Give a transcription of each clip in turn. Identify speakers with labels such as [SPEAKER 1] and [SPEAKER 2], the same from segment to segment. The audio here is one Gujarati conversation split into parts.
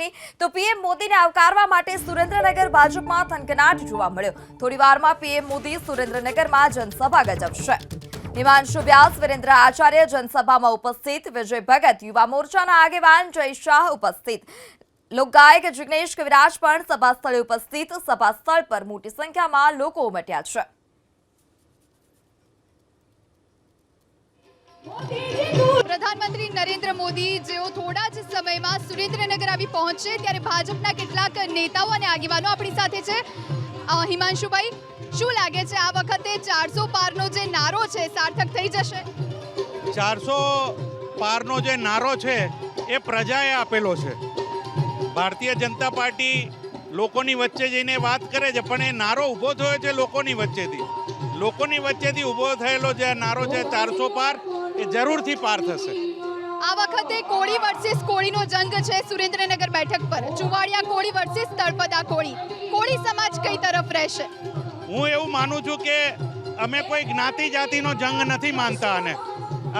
[SPEAKER 1] સુરેન્દ્રનગરની તો પીએમ મોદીને આવકારવા માટે સુરેન્દ્રનગર ભાજપમાં થનગનાટ જોવા મળ્યો. થોડી વારમાં પીએમ મોદી સુરેન્દ્રનગરમાં જનસભા ગજવશે હિમાંશુ વ્યાસ, વિરેન્દ્ર આચાર્ય જનસભામાં ઉપસ્થિત. વિજય ભગત, યુવા મોરચાના આગેવાન જય શાહ ઉપસ્થિત. લોકગાયક જિગ્નેશ કવિરાજ પણ સભા સ્થળે ઉપસ્થિત. સભા સ્થળ પર મોટી સંખ્યામાં લોકો ઉમટ્યા છે.
[SPEAKER 2] પ્રધાનમંત્રી નરેન્દ્ર મોદી જેઓ થોડા જ સમયમાં સુરેન્દ્રનગર આવી પહોંચશે ત્યારે ભાજપના કેટલાક નેતાઓ અને આગેવાનો આપણી સાથે છે. હિમાંશુભાઈ, શું લાગે છે આ વખતે ચારસો પારનો જે નારો છે, સાર્થક થઈ જશે?
[SPEAKER 3] ચારસો પારનો જે નારો છે, એ પ્રજાએ આપેલો છે. ભારતીય જનતા પાર્ટી લોકોની વચ્ચે જઈને વાત કરે છે, પણ એ નારો ઊભો થયો છે લોકોની વચ્ચેથી. લોકોની વચ્ચેથી ઊભો થયેલો જે નારો છે, ચારસો પાર એ જરૂરથી પાર થશે.
[SPEAKER 2] આ વખતે કોળી વર્સિસ કોળીનો જંગ છે. સુરેન્દ્રનગર બેઠક પર ચુવાડિયા કોળી વર્સિસ તળપદા કોળી. કોળી સમાજ કઈ તરફ રહેશે?
[SPEAKER 3] હું એવું માનું છું કે અમે કોઈ જ્ઞાતિ જાતિનો જંગ નથી માનતા અને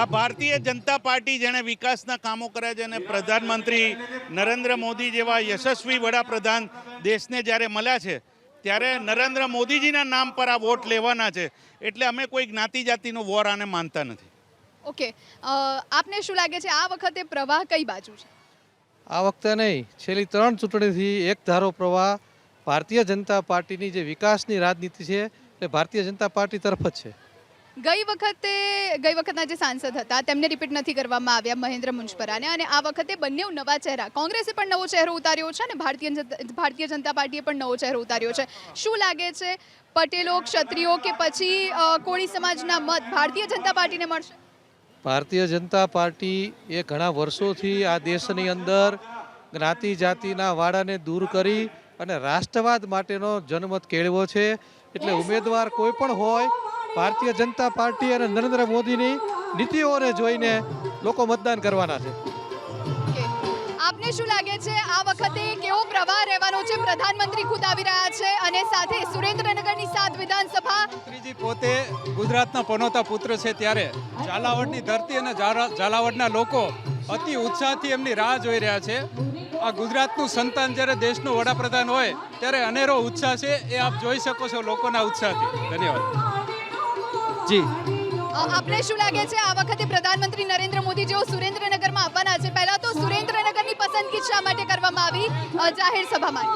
[SPEAKER 3] આ ભારતીય જનતા પાર્ટી જેણે વિકાસના કામો કર્યા છે અને પ્રધાનમંત્રી નરેન્દ્ર મોદી જેવા યશસ્વી વડાપ્રધાન દેશને જ્યારે મળ્યા છે ત્યારે નરેન્દ્ર મોદીજીના નામ પર આ વોટ લેવાના છે. એટલે અમે કોઈ જ્ઞાતિ જાતિનો વોર આને માનતા નથી.
[SPEAKER 2] ઓકે. આપને શું લાગે છે આ વખતે પ્રવાહ કઈ બાજુ છે?
[SPEAKER 4] આ વખતે નહીં. છેલ્લી ત્રણ ચૂંટણીથી એક ધારો પ્રવાહ ભારતીય જનતા પાર્ટીની જે વિકાસની રાજનીતિ છે એ ભારતીય જનતા પાર્ટી તરફ જ છે.
[SPEAKER 2] ગઈ વખતે ગઈ વખતના જે સાંસદ હતા તેમને રિપીટ નથી કરવામાં આવ્યા મહેન્દ્ર મુંજપરાને અને આ વખતે બંને નવા ચહેરા. કોંગ્રેસે પણ નવો ચહેરો ઉતાર્યો છે અને ભારતીય ભારતીય જનતા પાર્ટીએ પણ નવો ચહેરો ઉતાર્યો છે. શું લાગે છે પટેલો ક્ષત્રિયો કે પછી કોળી સમાજના મત ભારતીય જનતા પાર્ટીને મળશે?
[SPEAKER 4] ભારતીય જનતા પાર્ટી એ ઘણા વર્ષોથી આ દેશની અંદર જ્ઞાતિ જાતિના વાડાને દૂર કરી અને રાષ્ટ્રવાદ માટેનો જનમત કેળવો છે. એટલે ઉમેદવાર કોઈ પણ હોય, ભારતીય જનતા પાર્ટી અને નરેન્દ્ર મોદીની નીતિઓને જોઈને લોકો મતદાન કરવાના છે.
[SPEAKER 2] આપને શું લાગે છે, આ વખતે કેવો પ્રવાહ રહેવાનો છે? પ્રધાનમંત્રી ખુદ આવી રહ્યા છે અને સાથે સુરેન્દ્રનગરની સાત વિધાનસભા
[SPEAKER 5] મંત્રીજી પોતે ગુજરાતના પનોતા પુત્ર છે ત્યારે ઝાલાવાડની ધરતી અને ઝાલાવાડના લોકો અતિ ઉત્સાહથી એમની રાહ જોઈ રહ્યા છે. આ ગુજરાતનું સંતાન જ્યારે દેશનું વડાપ્રધાન હોય ત્યારે અનેરો ઉત્સાહ છે, એ આપ જોઈ શકો છો લોકોના ઉત્સાહથી. ધન્યવાદ. જી.
[SPEAKER 2] આપણે શું લાગે છે? આ વખતે પ્રધાનમંત્રી નરેન્દ્ર મોદી જેઓ સુરેન્દ્રનગરમાં આવવાના છે. પહેલા તો સુરેન્દ્રનગરની પસંદગી શા માટે કરવામાં આવી? જાહેર સભામાં.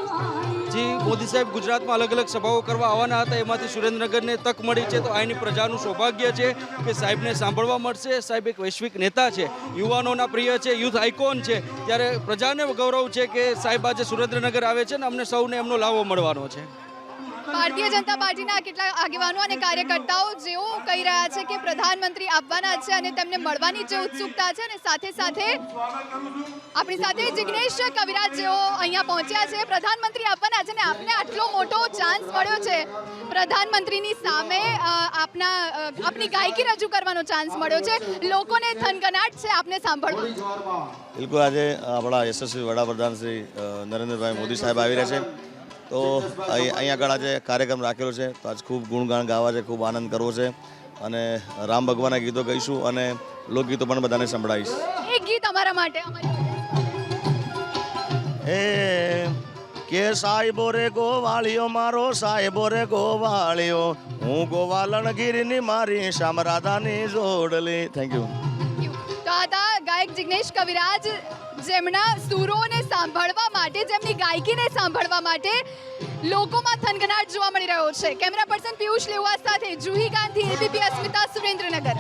[SPEAKER 6] જી, મોદી સાહેબ, ગુજરાતમાં અલગ અલગ સભાઓ કરવા આવવાના હતા. એમાંથી સુરેન્દ્રનગરને તક મળી છે તો અહીંની પ્રજાનું સૌભાગ્ય છે કે સાહેબને સાંભળવા મળશે. સાહેબ એક વૈશ્વિક નેતા છે, યુવાનોના પ્રિય છે, યુથ આઇકોન છે. ત્યારે પ્રજાને ગૌરવ છે કે સાહેબ આજે સુરેન્દ્રનગર આવે છે ને અમને સૌને એમનો લાવો મળવાનો છે.
[SPEAKER 2] ભારતીય જનતા પાર્ટીના કેટલાક આગેવાનો અને કાર્યકર્તાઓ જેઓ કહી રહ્યા છે કે પ્રધાનમંત્રી આવવાના છે અને તેમને મળવાની જે ઉત્સુકતા છે અને સાથે સાથે આપણી સાથે જિગ્નેશ કવિરાજ જેઓ અહીંયા પહોંચ્યા છે. પ્રધાનમંત્રી આવવાના છે અને આપને આટલો મોટો ચાન્સ મળ્યો છે. પ્રધાનમંત્રીની સામે આપના આપની ગાયકી રજૂ કરવાનો ચાન્સ મળ્યો છે. લોકોને થનગનાટ છે આપને સાંભળવું.
[SPEAKER 7] બિલકુલ, આજે આપણા યશસ્વી વડાપ્રધાન શ્રી નરેન્દ્રભાઈ મોદી સાહેબ આવી રહ્યા છે. તો અહીં અહીં આગળ આજે કાર્યક્રમ રાખેલો છે. તો આજ ખૂબ ગુણગાન ગાવા છે ખૂબ આનંદ કરવો છે. અને રામ ભગવાનના ગીતો ગાઈશું અને લોકગીતો પણ બધાને સંભળાવીશ.
[SPEAKER 2] એક ગીત અમારા માટે
[SPEAKER 7] એ કે સાહેબો રે ગોવાળિયો મારો સાહેબો રે ગોવાળિયો હું ગોવાલણ ગીરની મારી શ્યામ રાધાની જોડલી. થેન્ક યુ
[SPEAKER 2] તો ગાયક જિગ્નેશ કવિરાજ જેમના સુરોને સાંભળવા માટે, જેમની ગાયકીને સાંભળવા માટે લોકોમાં થનગનાટ જોવા મળી રહ્યો છે. કેમેરા પર્સન પિયુષ લેવા સાથે જુહી ગાંધી એબીપી અસ્મિતા, સુરેન્દ્રનગર.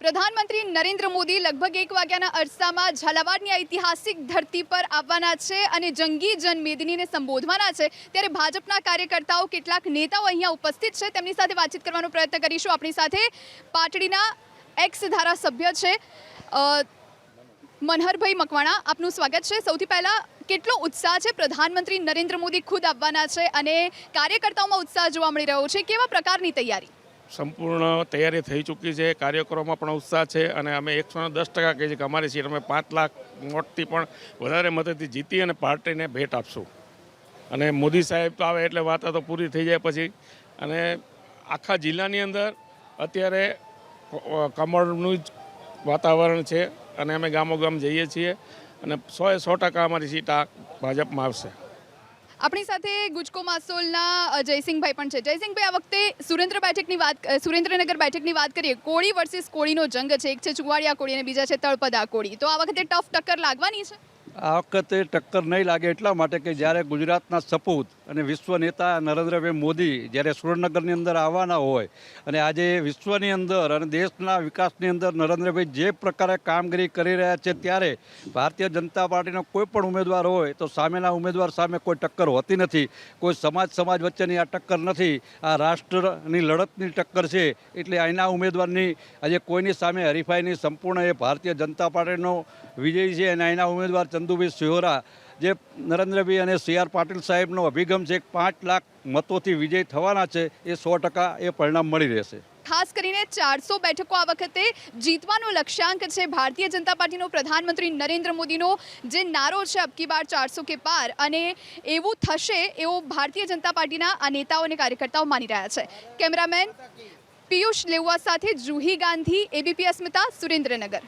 [SPEAKER 2] પ્રધાનમંત્રી નરેન્દ્ર મોદી લગભગ એક વાગ્યાના અરસામાં ઝાલાવાડની ઐતિહાસિક ધરતી પર આવવાના છે અને જંગી જનમેદનીને સંબોધવાના છે. ત્યારે ભાજપના કાર્યકર્તાઓ, કેટલાક નેતાઓ અહીંયા ઉપસ્થિત છે. તેમની સાથે વાતચીત કરવાનો પ્રયત્ન કરીશું. આપણી સાથે પાટડીના એક્સ ધારાસભ્ય છે. મનહરભાઈ મકવાણા, આપનું સ્વાગત છે. સૌથી પહેલા, કેટલો ઉત્સાહ છે પ્રધાનમંત્રી નરેન્દ્ર મોદી ખુદ આવવાના છે અને કાર્યકર્તાઓમાં ઉત્સાહ જોવા મળી રહ્યો છે? કેવા પ્રકારની તૈયારી?
[SPEAKER 8] સંપૂર્ણ તૈયારી થઈ ચૂકી છે. કાર્યકરોમાં પણ ઉત્સાહ છે અને અમે એકસો દસ ટકા કહીએ છીએ કે અમારી સીટ અમે પાંચ લાખ વોટથી પણ વધારે મદદથી જીતી અને પાર્ટીને ભેટ આપશું. અને મોદી સાહેબ તો આવે એટલે વાત તો પૂરી થઈ જાય પછી. અને આખા જિલ્લાની અંદર અત્યારે કમળનું જ વાતાવરણ છે. અને અમે ગામો ગામ જઈએ છીએ અને એ સો ટકા અમારી સીટ આ ભાજપમાં આવશે.
[SPEAKER 2] આપણી સાથે ગુજકો માસોલના જયસિંહભાઈ પણ છે. જયસિંહભાઈ, આ વખતે સુરેન્દ્ર બેઠકની વાત સુરેન્દ્રનગર બેઠકની વાત કરીએ. કોળી વર્સિસ કોળીનો જંગ છે. એક છે ચુવાડિયા કોળી અને બીજા છે તળપદા કોળી. તો આ વખતે ટફ ટક્કર લાગવાની છે?
[SPEAKER 9] આ વખતે ટક્કર નહીં લાગે એટલા માટે કે જ્યારે ગુજરાતના સપૂત અને વિશ્વ નેતા નરેન્દ્રભાઈ મોદી જ્યારે સુરેન્દ્રનગરની અંદર આવવાના હોય અને આજે વિશ્વની અંદર અને દેશના વિકાસની અંદર નરેન્દ્રભાઈ જે પ્રકારે કામગીરી કરી રહ્યા છે ત્યારે ભારતીય જનતા પાર્ટીનો કોઈ પણ ઉમેદવાર હોય તો સામેના ઉમેદવાર સામે કોઈ ટક્કર હોતી નથી. કોઈ સમાજ સમાજ વચ્ચેની આ ટક્કર નથી. આ રાષ્ટ્રની લડતની ટક્કર છે. એટલે અહીંના ઉમેદવારની આજે કોઈની સામે હરીફાઈની સંપૂર્ણ એ ભારતીય જનતા પાર્ટીનો વિજય છે અને અહીંના ઉમેદવાર ચંદુભાઈ સિહોરા, જે નરેન્દ્રભાઈ અને સી આર પાટીલ સાહેબનો અભિગમ છે પાંચ લાખ મતોથી વિજય થવાના છે, એ સો ટકા એ પરિણામ મળી રહેશે.
[SPEAKER 2] ખાસ કરીને ચારસો બેઠકો આ વખતે જીતવાનો લક્ષ્યાંક છે. ભારતીય જનતા પાર્ટીનો પ્રધાનમંત્રી નરેન્દ્ર મોદીનો જે નારો છે, અબકી બાર ચારસો કે પાર, અને એવું થશે એવો ભારતીય જનતા પાર્ટીના આ નેતાઓ અને કાર્યકર્તાઓ માની રહ્યા છે. કેમેરામેન પિયુષ લેવા સાથે જુહી ગાંધી, એબીપી અસ્મિતા, સુરેન્દ્રનગર.